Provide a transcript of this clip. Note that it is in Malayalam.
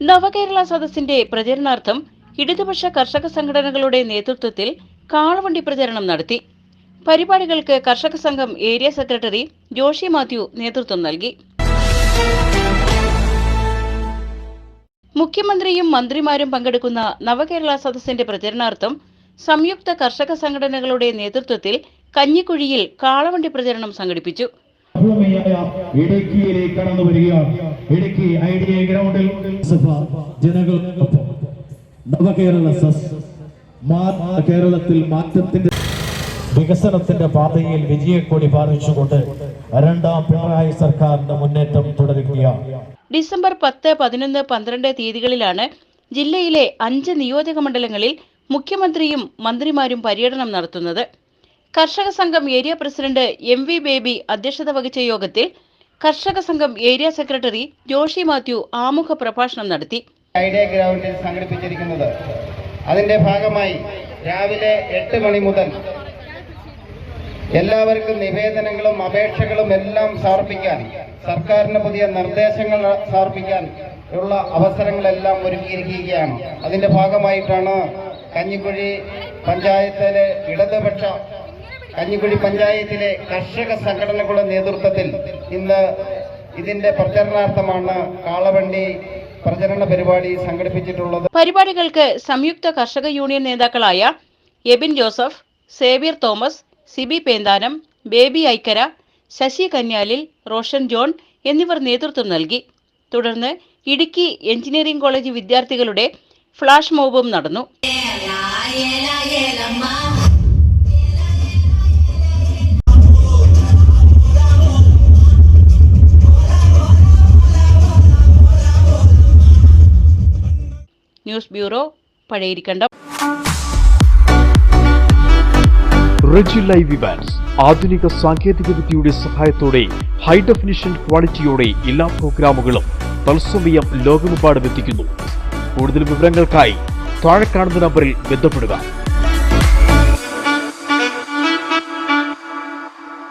നവകേരള സദസ്സിന്റെ പ്രചരണാർത്ഥം ഇടതുപക്ഷ കർഷക സംഘടനകളുടെ നേതൃത്വത്തിൽ കാളവണ്ടി പ്രചരണം നടത്തി. പരിപാടികൾക്ക് കർഷക സംഘം ഏരിയ സെക്രട്ടറി ജോഷി മാത്യു നേതൃത്വം നൽകി. മുഖ്യമന്ത്രിയും മന്ത്രിമാരും പങ്കെടുക്കുന്ന നവകേരള സദസ്സിന്റെ പ്രചരണാർത്ഥം സംയുക്ത കർഷക സംഘടനകളുടെ നേതൃത്വത്തിൽ കഞ്ഞിക്കുഴിയിൽ കാളവണ്ടി പ്രചരണം സംഘടിപ്പിച്ചു. ഇടുക്കിയിലേക്ക് കടന്നു വരികയാണ്. ഇടുക്കി ഐ ഡി ഐ ഗ്രൗണ്ടിൽ നവകേരള സസ് കേരളത്തിൽ മാറ്റത്തിന്റെ വികസനത്തിന്റെ പാതയിൽ വിജയക്കൊടി പാറിച്ചുകൊണ്ട് രണ്ടാം പിണറായി സർക്കാരിന്റെ മുന്നേറ്റം തുടരുകയാണ്. ഡിസംബർ പത്ത് പതിനൊന്ന് പന്ത്രണ്ട് തീയതികളിലാണ് ജില്ലയിലെ അഞ്ച് നിയോജക മണ്ഡലങ്ങളിൽ മുഖ്യമന്ത്രിയും മന്ത്രിമാരും പര്യടനം നടത്തുന്നത്. കർഷക സംഘം area president M V Baby അധ്യക്ഷത വഹിച്ച യോഗത്തിൽ കർഷക സംഘം ഏരിയ സെക്രട്ടറി ജോഷി മാത്യു ആമുഖ പ്രഭാഷണം നടത്തി. ഐഡിയ ഗ്രൗണ്ടിൽ സംഘടിപ്പിച്ചിരിക്കുന്നത് അതിന്റെ ഭാഗമായി രാവിലെ എട്ട് മണി മുതൽ എല്ലാവർക്കും നിവേദനങ്ങളും അപേക്ഷകളും എല്ലാം സമർപ്പിക്കാൻ സർക്കാരിന് പുതിയ നിർദ്ദേശങ്ങൾ സമർപ്പിക്കാൻ ഉള്ള അവസരങ്ങളെല്ലാം ഒരുക്കിയിരിക്കുകയാണ്. അതിന്റെ ഭാഗമായിട്ടാണ് കഞ്ഞിക്കുഴി പഞ്ചായത്തിലെ ഇടതുപക്ഷ കഞ്ഞിക്കുഴി പഞ്ചായത്തിലെ കർഷക സംഘടനകളുടെ നേതൃത്വത്തിൽ ഇന്ന് ഇതിന്റെ പ്രചരണാർത്ഥമാണ് കാളവണ്ടി പ്രചരണ പരിപാടി സംഘടിപ്പിച്ചിട്ടുള്ളത്. പരിപാടികൾക്ക് സംയുക്ത കർഷക യൂണിയൻ നേതാക്കളായ Ebin Joseph Xavier Thomas Sibi Penthanam Baby Aikkara Sasi Kanyalil Roshan John എന്നിവർ നേതൃത്വം നൽകി. തുടർന്ന് ഇടുക്കി എഞ്ചിനീയറിംഗ് കോളേജ് വിദ്യാർത്ഥികളുടെ ഫ്ലാഷ് മോബും നടന്നു. News bureau Pazhayirikkandam Reji live Evans ആധുനിക സാങ്കേതിക വിദ്യയുടെ സഹായത്തോടെ ഹൈ ഡെഫിനിഷൻ ക്വാളിറ്റിയോടെ എല്ലാ പ്രോഗ്രാമുകളും തത്സമയം ലോകമെമ്പാടും എത്തിക്കുന്നു. കൂടുതൽ വിവരങ്ങൾക്കായി താഴെ കാണുന്ന നമ്പറിൽ ബന്ധപ്പെടുക.